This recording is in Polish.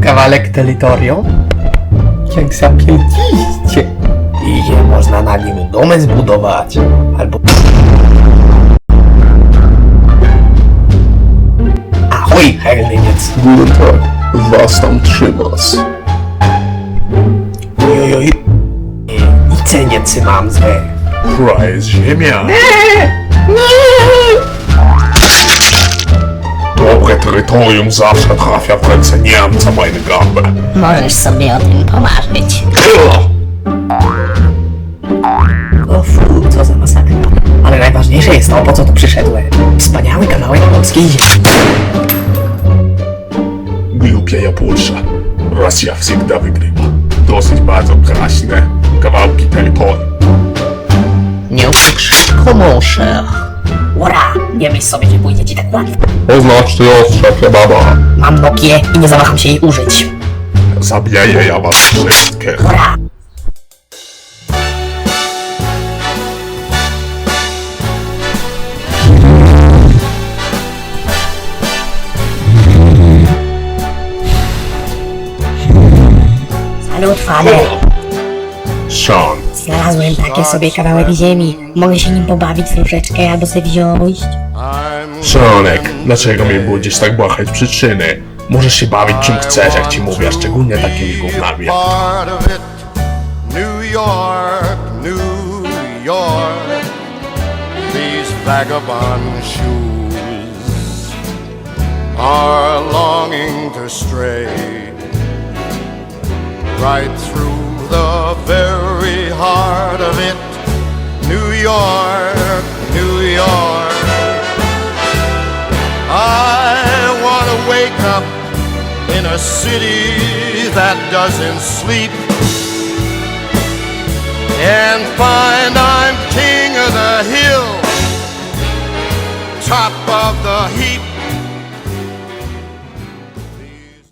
kawałek terytorium? Jak zapięciście. I nie można na nim domy zbudować. Albo... Ahoj, Herliniec. Guten Tag, was tam trzymasz? Ojojoj. I ceniec mam złe. Która jest ziemia? Dobre terytorium zawsze trafia w ręce Niemca, meine Gabe. Możesz sobie o tym pomarzyć. O fu, co za masakra. Ale najważniejsze jest to, po co tu przyszedłem. Wspaniały kawałek polskiej ziemi. Głupia Japonia. Rosja всегда wygrywa. Dosyć bardzo kraśne kawałki terytorium. Nie tak szybko, muszę. Ura, nie myśl sobie, że pójdzie ci tak łatwo. Oznacz ty ostrze kebaba. Mam Nokię i nie zawaham się jej użyć. Zabiję ja was wszystkich. Ura! Salut, fader. Sean, Znalazłem taki sobie kawałek ziemi. Mogę się nim pobawić troszeczkę albo sobie wziąć. Seanek, dlaczego mi budzisz tak błahać przyczyny? Możesz się bawić czym chcesz, jak ci mówię, a szczególnie takimi gównami. jak part of it. New York, New York. These vagabond shoes are longing to stray right through the very heart of it. New York, New York. I want to wake up in a city that doesn't sleep and find I'm king of the hill, top of the heap.